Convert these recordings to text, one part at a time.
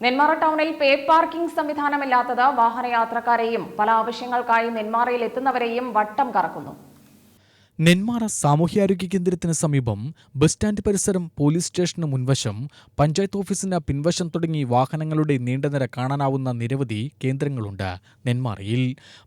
നെന്മാറ ടൗണിൽ പേ പാർക്കിംഗ് സംവിധാനമില്ലാത്തത് വാഹനയാത്രക്കാരെയും പല ആവശ്യങ്ങൾക്കായി നെന്മാറയിൽ എത്തുന്നവരെയും വട്ടം കറക്കുന്നു. നെന്മാറ സാമൂഹ്യാരോഗ്യ കേന്ദ്രത്തിന് സമീപം ബസ് സ്റ്റാൻഡ് പരിസരം പോലീസ് സ്റ്റേഷന് മുൻവശം പഞ്ചായത്ത് ഓഫീസിന് പിൻവശം തുടങ്ങി വാഹനങ്ങളുടെ നീണ്ട നിര കാണാനാവുന്ന നിരവധി കേന്ദ്രങ്ങളുണ്ട് നെന്മാറയിൽ.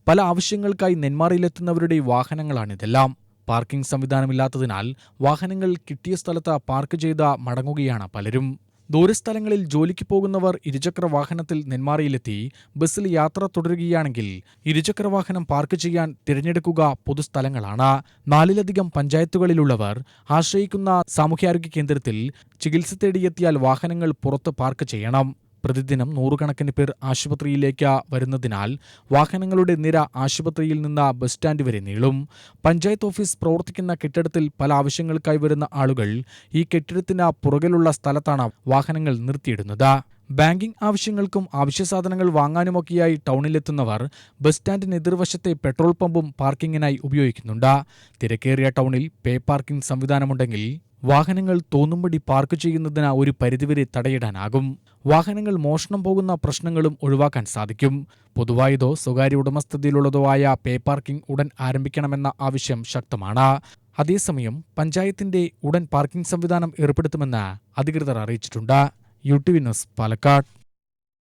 പല ആവശ്യങ്ങൾക്കായി നെന്മാറയിലെത്തുന്നവരുടെ വാഹനങ്ങളാണിതെല്ലാം. പാർക്കിംഗ് സംവിധാനമില്ലാത്തതിനാൽ വാഹനങ്ങൾ കിട്ടിയ സ്ഥലത്ത് പാർക്ക് ചെയ്ത് മടങ്ങുകയാണ് പലരും. ദൂരസ്ഥലങ്ങളിൽ ജോലിക്ക് പോകുന്നവർ ഇരുചക്ര വാഹനത്തിൽ നെന്മാറയിലെത്തി ബസ്സിൽ യാത്ര തുടരുകയാണെങ്കിൽ ഇരുചക്ര വാഹനം പാർക്ക് ചെയ്യാൻ തിരഞ്ഞെടുക്കുക പൊതുസ്ഥലങ്ങളാണ്. നാലിലധികം പഞ്ചായത്തുകളിലുള്ളവർ ആശ്രയിക്കുന്ന സാമൂഹ്യാരോഗ്യ കേന്ദ്രത്തിൽ ചികിത്സ തേടിയെത്തിയാൽ വാഹനങ്ങൾ പുറത്ത് പാർക്ക് ചെയ്യണം. പ്രതിദിനം നൂറുകണക്കിന് പേർ ആശുപത്രിയിലേക്ക് വരുന്നതിനാൽ വാഹനങ്ങളുടെ നിര ആശുപത്രിയിൽ നിന്ന് ബസ് സ്റ്റാൻഡ് വരെ നീളും. പഞ്ചായത്ത് ഓഫീസ് പ്രവർത്തിക്കുന്ന കെട്ടിടത്തിൽ പല ആവശ്യങ്ങൾക്കായി വരുന്ന ആളുകൾ ഈ കെട്ടിടത്തിന് പുറകിലുള്ള സ്ഥലത്താണ് വാഹനങ്ങൾ നിർത്തിയിടുന്നത്. ബാങ്കിംഗ് ആവശ്യങ്ങൾക്കും ആവശ്യ സാധനങ്ങൾ വാങ്ങാനുമൊക്കെയായി ടൗണിലെത്തുന്നവർ ബസ് സ്റ്റാൻഡിന് എതിർവശത്തെ പെട്രോൾ പമ്പും പാർക്കിങ്ങിനായി ഉപയോഗിക്കുന്നുണ്ട്. തിരക്കേറിയ ടൗണിൽ പേ പാർക്കിംഗ് സംവിധാനമുണ്ടെങ്കിൽ വാഹനങ്ങൾ തോന്നുംപടി പാർക്ക് ചെയ്യുന്നതിന് ഒരു പരിധിവരെ തടയിടാനാകും. വാഹനങ്ങൾ മോഷണം പോകുന്ന പ്രശ്നങ്ങളും ഒഴിവാക്കാൻ സാധിക്കും. പൊതുവായതോ സ്വകാര്യ ഉടമസ്ഥതയിലുള്ളതോ ആയ പേ പാർക്കിംഗ് ഉടൻ ആരംഭിക്കണമെന്ന ആവശ്യം ശക്തമാണ്. അതേസമയം പഞ്ചായത്തിന്റെ ഉടൻ പാർക്കിംഗ് സംവിധാനം ഏർപ്പെടുത്തുമെന്ന് അധികൃതർ അറിയിച്ചിട്ടുണ്ട്. U T V news Palakkad.